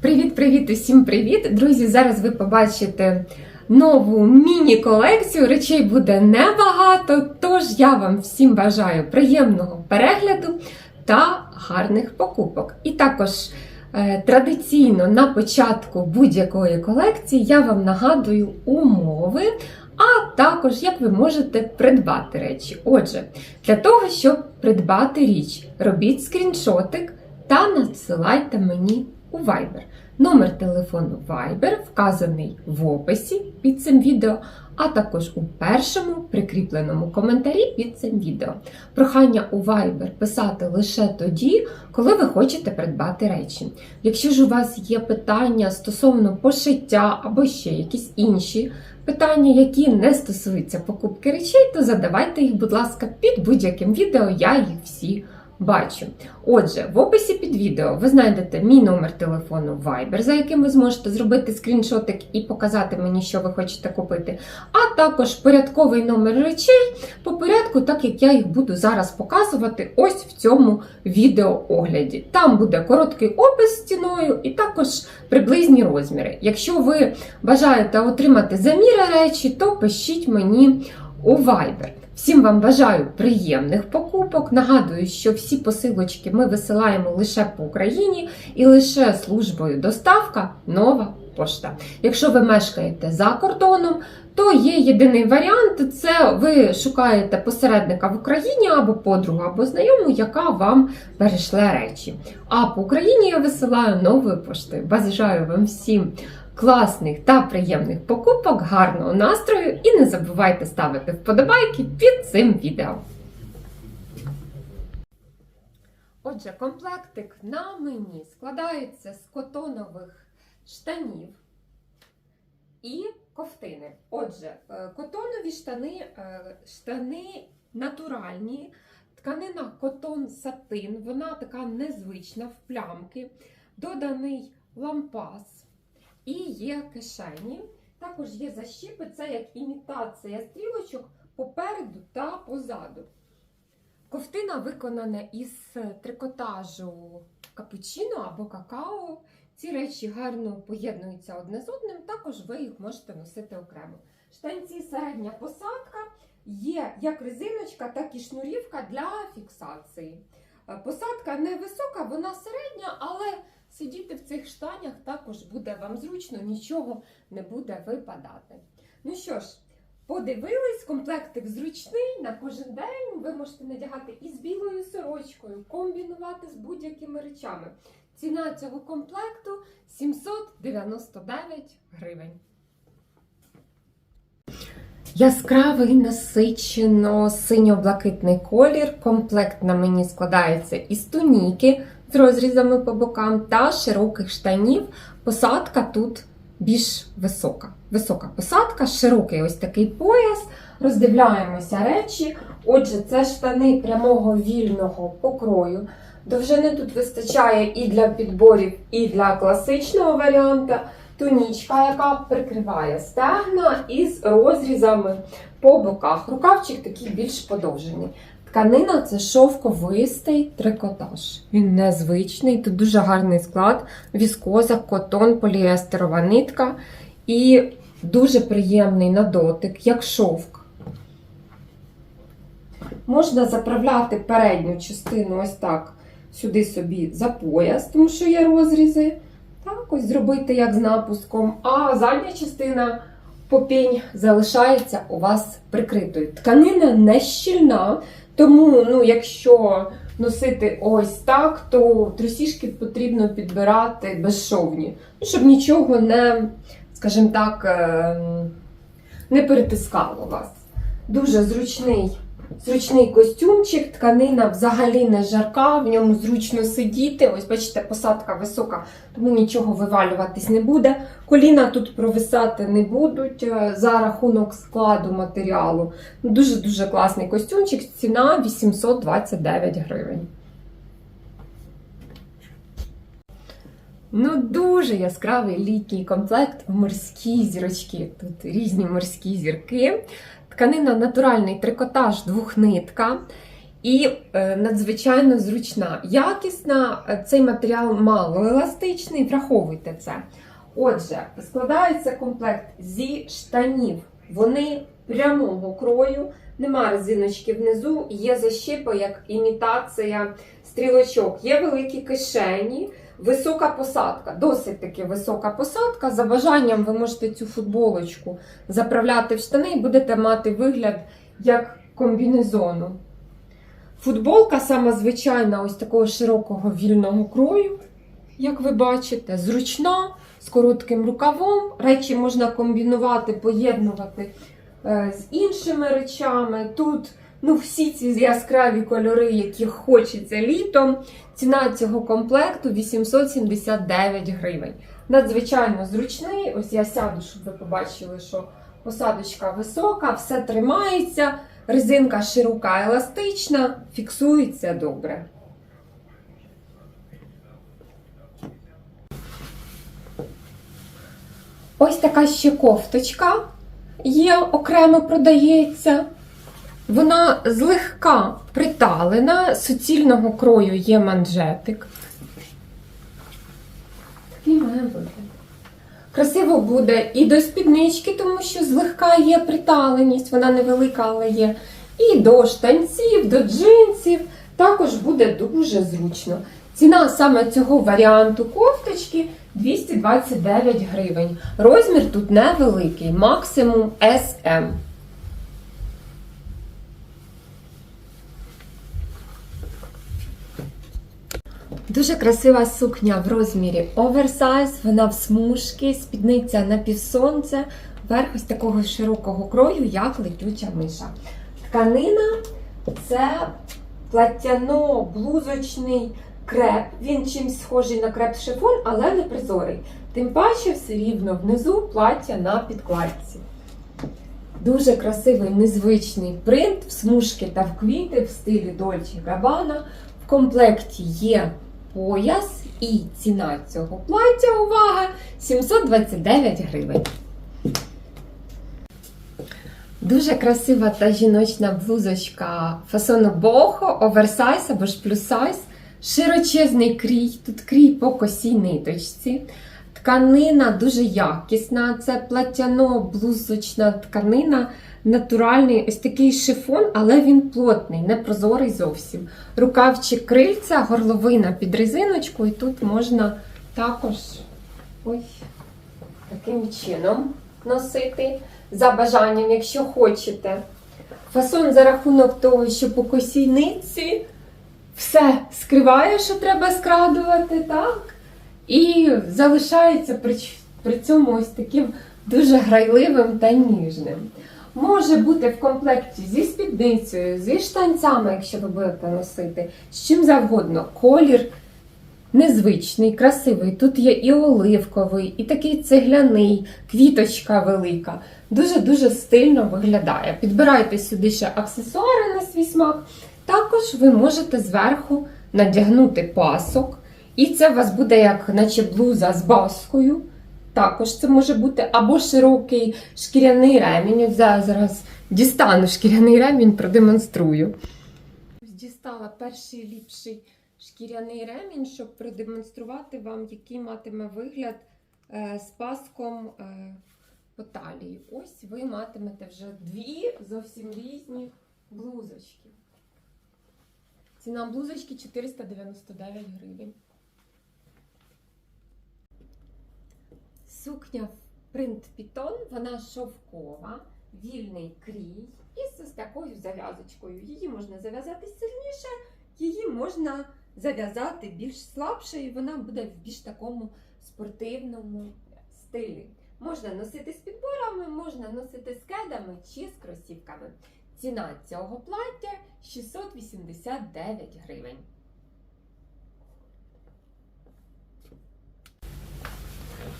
Привіт-привіт, усім привіт! Друзі, зараз ви побачите нову міні-колекцію. Речей буде небагато, тож я вам всім бажаю приємного перегляду та гарних покупок. І також е, традиційно на початку будь-якої колекції я вам нагадую умови. А також як ви можете придбати речі. Отже, для того, щоб придбати річ, робіть скріншотик та надсилайте мені у Viber. Номер телефону Viber вказаний в описі під цим відео, а також у першому прикріпленому коментарі під цим відео. Прохання у Viber писати лише тоді, коли ви хочете придбати речі. Якщо ж у вас є питання стосовно пошиття або ще якісь інші питання, які не стосуються покупки речей, то задавайте їх, будь ласка, під будь-яким відео, я їх всі бачу. Отже, в описі під відео ви знайдете мій номер телефону Viber, за яким ви зможете зробити скріншотик і показати мені, що ви хочете купити, а також порядковий номер речей по порядку, так як я їх буду зараз показувати ось в цьому відеоогляді. Там буде короткий опис стіною і також приблизні розміри. Якщо ви бажаєте отримати заміри речі, то пишіть мені у Viber. Всім вам бажаю приємних покупок. Нагадую, що всі посилочки ми висилаємо лише по Україні і лише службою доставка нова пошта. Якщо ви мешкаєте за кордоном, то є єдиний варіант: це ви шукаєте посередника в Україні або подругу, або знайому, яка вам перейшле речі. А по Україні я висилаю новою поштою. Бажаю вам всім класних та приємних покупок, гарного настрою і не забувайте ставити вподобайки під цим відео. Отже, комплектик на мені складається з котонових штанів і ковтини. Отже, е, котонові штани, е, штани натуральні, тканина котон сатин, вона така незвична в плямки, доданий лампас. І є кишені. Також є защіпи, це як імітація стрілочок попереду та позаду. Ковтина виконана із трикотажу капучино або какао. Ці речі гарно поєднуються одне з одним, також ви їх можете носити окремо. Штанці середня посадка, є як резиночка, так і шнурівка для фіксації. Посадка невисока, вона середня, але сидіти в цих штанях також буде вам зручно, нічого не буде випадати. Ну що ж, подивились, комплектик зручний на кожен день. Ви можете надягати і з білою сорочкою, комбінувати з будь-якими речами. Ціна цього комплекту 799 гривень. Яскравий насичено синьо-блакитний колір. Комплект на мені складається із туніки з розрізами по бокам та широких штанів. Посадка тут більш висока. Висока посадка, широкий ось такий пояс. Роздивляємося речі. Отже, це штани прямого вільного покрою. Довжини тут вистачає і для підборів, і для класичного варіанта. Тунічка, яка прикриває стегна із розрізами по боках. Рукавчик такий більш подовжений. Тканина це шовковистий трикотаж. Він незвичний, тут дуже гарний склад, віскоза, котон, поліестерова нитка і дуже приємний на дотик, як шовк. Можна заправляти передню частину ось так сюди собі за пояс, тому що є розрізи. Так, ось зробити як з напуском. А задня частина попінь залишається у вас прикритою. Тканина не щільна, тому, ну, якщо носити ось так, то трусішки потрібно підбирати безшовні, ну, щоб нічого не, скажімо так, ем, не перетискало вас. Дуже зручний. Зручний костюмчик, тканина взагалі не жарка, в ньому зручно сидіти. Ось, бачите, посадка висока, тому нічого вивалюватись не буде. Коліна тут провисати не будуть е, за рахунок складу матеріалу. Дуже-дуже класний костюмчик, ціна 829 гривень. Ну, дуже яскравий літній комплект морські зірочки. Тут різні морські зірки. Тканина натуральний трикотаж двохнитка. і е, надзвичайно зручна. Якісна, е, цей матеріал мало еластичний, враховуйте це. Отже, складається комплект зі штанів. Вони прямого крою, нема резиночки внизу, є защіпа як імітація стрілочок, є великі кишені. Висока посадка, досить таки висока посадка. За бажанням ви можете цю футболочку заправляти в штани і будете мати вигляд як комбінезону. Футболка сама звичайна, ось такого широкого вільного крою, як ви бачите, зручна, з коротким рукавом. Речі можна комбінувати, поєднувати е, з іншими речами. Тут ну, всі ці яскраві кольори, які хочеться літом. Ціна цього комплекту 879 гривень. Надзвичайно зручний. Ось я сяду, щоб ви побачили, що посадочка висока, все тримається, резинка широка, еластична, фіксується добре. Ось така ще кофточка є, окремо продається. Вона злегка приталена, суцільного крою є манжетик. Такий має бути. Красиво буде і до спіднички, тому що злегка є приталеність, вона невелика, але є. І до штанців, до джинсів. Також буде дуже зручно. Ціна саме цього варіанту кофточки 229 гривень. Розмір тут невеликий, максимум SM. Дуже красива сукня в розмірі оверсайз, вона в смужки, спідниця на півсонце, верх ось такого широкого крою, як летюча миша. Тканина це платяно-блузочний креп. Він чимсь схожий на креп шифон, але не прозорий. Тим паче все рівно внизу плаття на підкладці. Дуже красивий незвичний принт в смужки та в квіти в стилі Dolce Gabbana. В комплекті є пояс і ціна цього плаття, увага, 729 гривень. Дуже красива та жіночна блузочка фасону бохо, оверсайз або ж плюс-сайз. Широчезний крій, тут крій по косій ниточці. Тканина дуже якісна, це платяно-блузочна тканина, натуральний ось такий шифон, але він плотний, не прозорий зовсім. Рукавчик крильця, горловина під резиночку, і тут можна також ой, таким чином носити за бажанням, якщо хочете. Фасон за рахунок того, що по косій нитці все скриває, що треба скрадувати, так? І залишається при, при цьому ось таким дуже грайливим та ніжним. Може бути в комплекті зі спідницею, зі штанцями, якщо ви будете носити, з чим завгодно. Колір незвичний, красивий. Тут є і оливковий, і такий цегляний, квіточка велика. Дуже-дуже стильно виглядає. Підбирайте сюди ще аксесуари на свій смак. Також ви можете зверху надягнути пасок. І це у вас буде як наче блуза з баскою. Також це може бути або широкий шкіряний ремінь. От я зараз дістану шкіряний ремінь, продемонструю. Дістала перший ліпший шкіряний ремінь, щоб продемонструвати вам, який матиме вигляд е, з паском е, по талії. Ось ви матимете вже дві зовсім різні блузочки. Ціна блузочки 499 гривень. Сукня в принт пітон, вона шовкова, вільний крій і з такою зав'язочкою. Її можна зав'язати сильніше, її можна зав'язати більш слабше, і вона буде в більш такому спортивному стилі. Можна носити з підборами, можна носити з кедами чи з кросівками. Ціна цього плаття 689 гривень.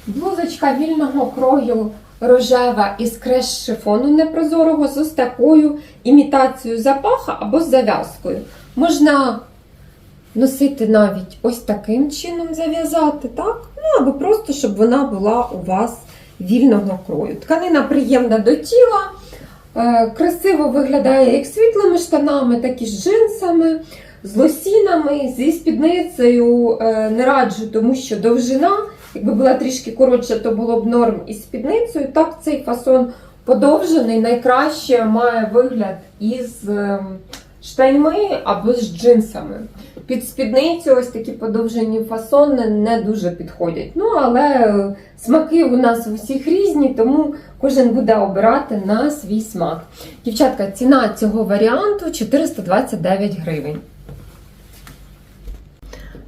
Блузочка вільного крою рожева із креш шифону непрозорого з ось такою імітацією запаха або з зав'язкою. Можна носити навіть ось таким чином зав'язати, так? Ну або просто, щоб вона була у вас вільного крою. Тканина приємна до тіла, Е, Красиво виглядає як світлими штанами, так і з джинсами, з лосінами, зі спідницею е, не раджу, тому що довжина, якби була трішки коротша, то було б норм із спідницею. Так, цей фасон подовжений, найкраще має вигляд із ем, штаньми або з джинсами. Під спідницю ось такі подовжені фасони не дуже підходять. Ну, але е, смаки у нас у всіх різні, тому кожен буде обирати на свій смак. Дівчатка, ціна цього варіанту 429 гривень.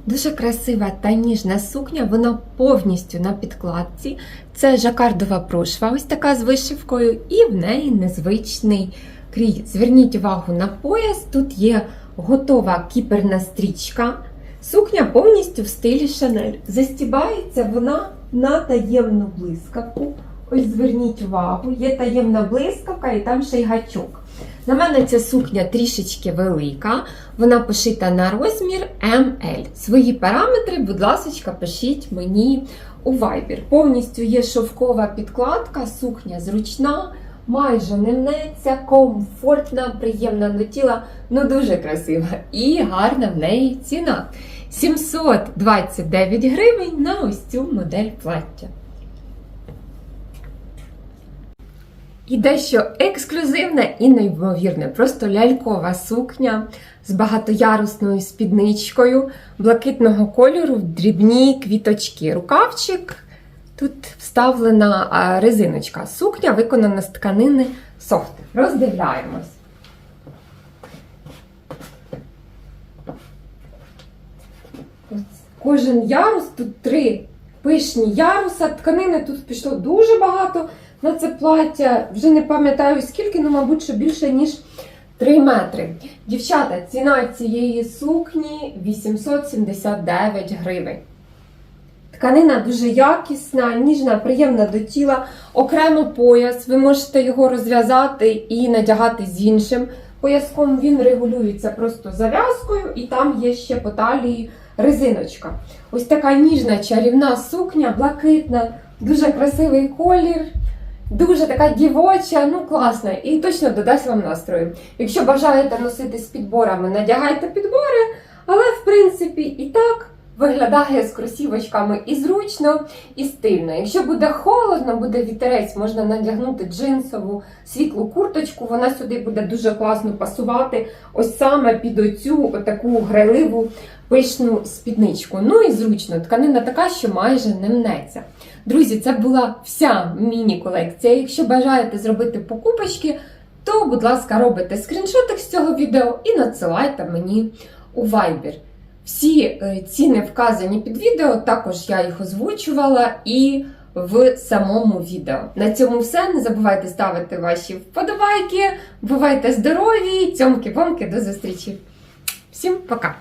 Дуже красива та ніжна сукня, вона повністю на підкладці. Це жакардова прошва, ось така з вишивкою, і в неї незвичний крій. Зверніть увагу на пояс, тут є готова кіперна стрічка. Сукня повністю в стилі Шанель. Застібається вона на таємну блискавку. Ось зверніть увагу, є таємна блискавка і там ще й гачок. На мене ця сукня трішечки велика, вона пошита на розмір ML. Свої параметри, будь ласка, пишіть мені у Viber. Повністю є шовкова підкладка, сукня зручна, майже не мнеться, комфортна, приємна до тіла, ну дуже красива і гарна в неї ціна. 729 гривень на ось цю модель плаття. І дещо ексклюзивне і неймовірне, просто лялькова сукня з багатоярусною спідничкою блакитного кольору в дрібні квіточки. Рукавчик, тут вставлена резиночка. Сукня виконана з тканини софт. Роздивляємось. Ось Кожен ярус, тут три пишні яруса. Тканини тут пішло дуже багато на це плаття. Вже не пам'ятаю скільки, ну, мабуть, що більше, ніж 3 метри. Дівчата, ціна цієї сукні 879 гривень. Тканина дуже якісна, ніжна, приємна до тіла. Окремо пояс. Ви можете його розв'язати і надягати з іншим пояском. Він регулюється просто зав'язкою, і там є ще по талії резиночка. Ось така ніжна чарівна сукня, блакитна, дуже красивий колір. Дуже така дівоча, ну класна, і точно додасть вам настрою. Якщо бажаєте носити з підборами, надягайте підбори, але в принципі і так виглядає з кросівочками і зручно, і стильно. Якщо буде холодно, буде вітерець, можна надягнути джинсову світлу курточку, вона сюди буде дуже класно пасувати, ось саме під оцю таку грайливу пишну спідничку. Ну і зручно, тканина така, що майже не мнеться. Друзі, це була вся міні-колекція. Якщо бажаєте зробити покупочки, то, будь ласка, робите скріншотик з цього відео і надсилайте мені у Viber. Всі е, ціни вказані під відео, також я їх озвучувала і в самому відео. На цьому все. Не забувайте ставити ваші вподобайки. Бувайте здорові! Цьомки-помки, до зустрічі! Всім пока!